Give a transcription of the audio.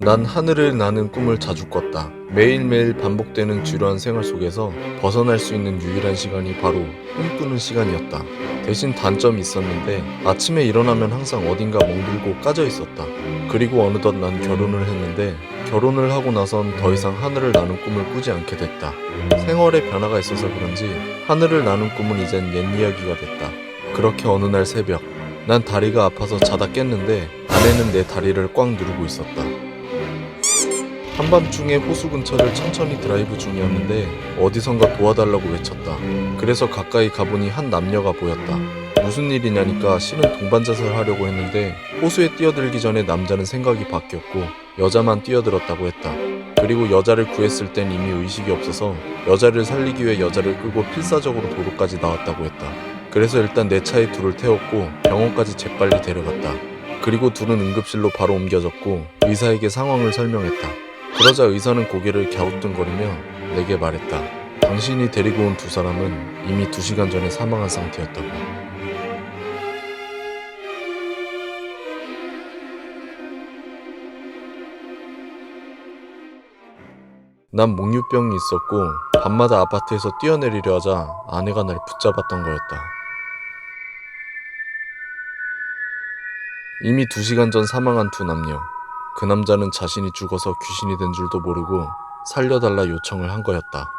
난 하늘을 나는 꿈을 자주 꿨다. 매일매일 반복되는 지루한 생활 속에서 벗어날 수 있는 유일한 시간이 바로 꿈꾸는 시간이었다. 대신 단점이 있었는데 아침에 일어나면 항상 어딘가 멍들고 까져 있었다. 그리고 어느덧 난 결혼을 했는데 결혼을 하고 나선 더 이상 하늘을 나는 꿈을 꾸지 않게 됐다. 생활에 변화가 있어서 그런지 하늘을 나는 꿈은 이젠 옛 이야기가 됐다. 그렇게 어느 날 새벽 난 다리가 아파서 자다 깼는데 아내는 내 다리를 꽉 누르고 있었다. 한밤중에 호수 근처를 천천히 드라이브 중이었는데 어디선가 도와달라고 외쳤다. 그래서 가까이 가보니 한 남녀가 보였다. 무슨 일이냐니까 실은 동반 자살 하려고 했는데 호수에 뛰어들기 전에 남자는 생각이 바뀌었고 여자만 뛰어들었다고 했다. 그리고 여자를 구했을 땐 이미 의식이 없어서 여자를 살리기 위해 여자를 끌고 필사적으로 도로까지 나왔다고 했다. 그래서 일단 내 차에 둘을 태웠고 병원까지 재빨리 데려갔다. 그리고 둘은 응급실로 바로 옮겨졌고 의사에게 상황을 설명했다. 그러자 의사는 고개를 갸우뚱거리며 내게 말했다. 당신이 데리고 온 두 사람은 이미 두 시간 전에 사망한 상태였다고. 난 몽유병이 있었고 밤마다 아파트에서 뛰어내리려 하자 아내가 날 붙잡았던 거였다. 이미 두 시간 전 사망한 두 남녀. 그 남자는 자신이 죽어서 귀신이 된 줄도 모르고 살려달라 요청을 한 거였다.